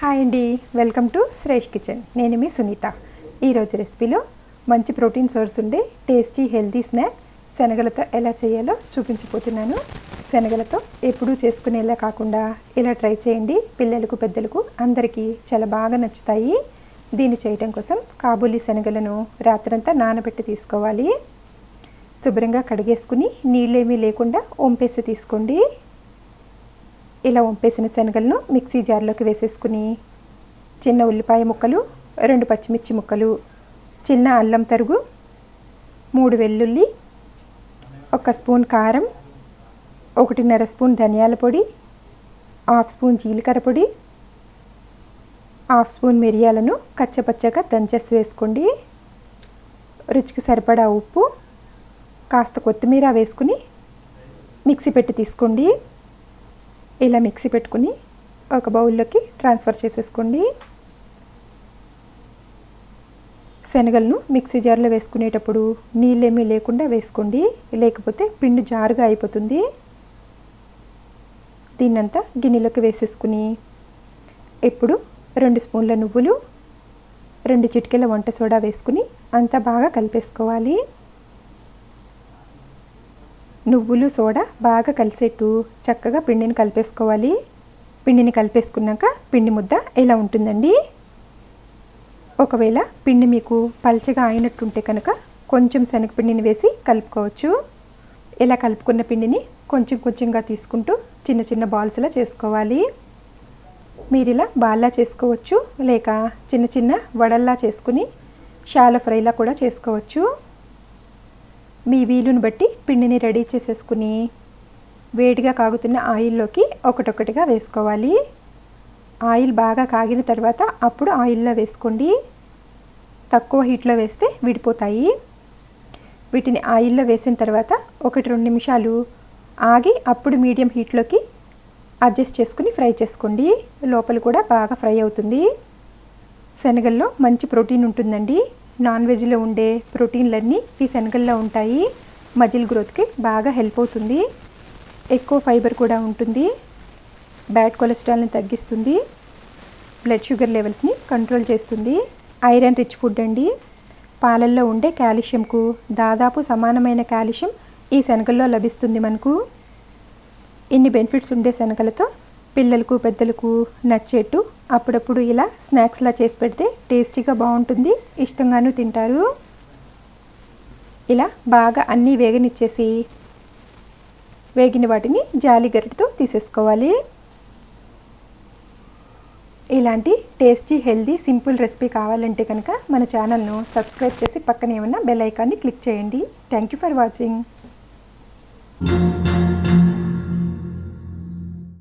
Hi అండి welcome to Shresh kitchen నేను మీ సునీత. ఈరోజు రెసిపీలో మంచి ప్రోటీన్ సోర్స్ ఉండే టేస్టీ హెల్తీ స్నాక్ శనగలతో ఎలా చేయాలో చూపించబోతున్నాను. శనగలతో ఎప్పుడూ చేసుకునేలా కాకుండా ఇలా ట్రై చేయండి. పిల్లలకు పెద్దలకు అందరికీ చాలా బాగా నచ్చుతాయి. దీన్ని చేయటం కోసం కాబూలీ శనగలను రాత్రంతా నానబెట్టి తీసుకోవాలి. శుభ్రంగా కడిగేసుకుని నీళ్ళేమీ లేకుండా వంపేసి తీసుకోండి. ఇలా వంపేసిన శనగలను మిక్సీ జార్లోకి వేసేసుకుని చిన్న ఉల్లిపాయ ముక్కలు రెండు పచ్చిమిర్చి ముక్కలు చిన్న అల్లం తరుగు మూడు వెల్లుల్లి ఒక స్పూన్ కారం ఒకటిన్నర స్పూన్ ధనియాల పొడి హాఫ్ స్పూన్ జీలకర్ర పొడి హాఫ్ స్పూన్ మిరియాలను కచ్చపచ్చగా దంచేసి వేసుకోండి. రుచికి సరిపడా ఉప్పు కాస్త కొత్తిమీర వేసుకుని మిక్సీ పెట్టి తీసుకోండి. ఇలా మిక్సీ పెట్టుకుని ఒక బౌల్లోకి ట్రాన్స్ఫర్ చేసేసుకోండి. శనగలను మిక్సీ జార్లో వేసుకునేటప్పుడు నీళ్ళేమీ లేకుండా వేసుకోండి. లేకపోతే పిండి జారుగా అయిపోతుంది. దీన్నంతా గిన్నెలోకి వేసేసుకుని ఇప్పుడు రెండు స్పూన్ల నువ్వులు రెండు చిటికెల వంట సోడా వేసుకుని అంతా బాగా కలిపేసుకోవాలి. నువ్వులు సోడా బాగా కలిసేట్టు చక్కగా పిండిని కలిపేసుకోవాలి. పిండిని కలిపేసుకున్నాక పిండి ముద్ద ఎలా ఉంటుందండి? ఒకవేళ పిండి మీకు పల్చగా అయినట్టుంటే కనుక కొంచెం శనగపిండిని వేసి కలుపుకోవచ్చు. ఇలా కలుపుకున్న పిండిని కొంచెం కొంచెంగా తీసుకుంటూ చిన్న చిన్న బాల్స్లా చేసుకోవాలి. మీరు ఇలా బాల్లా చేసుకోవచ్చు లేక చిన్న చిన్న వడల్లా చేసుకుని షాలో ఫ్రైలా కూడా చేసుకోవచ్చు. మీ వీలుని బట్టి పిండిని రెడీ చేసేసుకుని వేడిగా కాగుతున్న ఆయిల్లోకి ఒకటొకటిగా వేసుకోవాలి. ఆయిల్ బాగా కాగిన తర్వాత అప్పుడు ఆయిల్లో వేసుకోండి. తక్కువ హీట్లో వేస్తే విడిపోతాయి. వీటిని ఆయిల్లో వేసిన తర్వాత ఒకటి రెండు నిమిషాలు ఆగి అప్పుడు మీడియం హీట్లోకి అడ్జస్ట్ చేసుకుని ఫ్రై చేసుకోండి. లోపల కూడా బాగా ఫ్రై అవుతుంది. శనగల్లో మంచి ప్రోటీన్ ఉంటుందండి. నాన్ వెజ్లో ఉండే ప్రోటీన్లన్నీ ఈ శనగల్లో ఉంటాయి. మజిల్ గ్రోత్కి బాగా హెల్ప్ అవుతుంది. ఎక్కువ ఫైబర్ కూడా ఉంటుంది. బ్యాడ్ కొలెస్ట్రాల్ని తగ్గిస్తుంది. బ్లడ్ షుగర్ లెవెల్స్ని కంట్రోల్ చేస్తుంది. ఐరన్ రిచ్ ఫుడ్ అండి. పాలల్లో ఉండే కాల్షియంకు దాదాపు సమానమైన కాల్షియం ఈ శనగల్లో లభిస్తుంది మనకు. ఇన్ని బెనిఫిట్స్ ఉండే శనగలతో పిల్లలకు పెద్దలకు నచ్చేట్టు అప్పుడప్పుడు ఇలా స్నాక్స్లా చేసి పెడితే టేస్టీగా బాగుంటుంది. ఇష్టంగాను తింటారు. ఇలా బాగా అన్నీ వేగనిచ్చేసి వేగిన వాటిని జాలి గరిటతో తీసేసుకోవాలి. ఇలాంటి టేస్టీ హెల్దీ సింపుల్ రెసిపీ కావాలంటే కనుక మన ఛానల్ను సబ్స్క్రైబ్ చేసి పక్కన ఏమన్నా బెల్ ఐకాన్ని క్లిక్ చేయండి. Thank you for watching.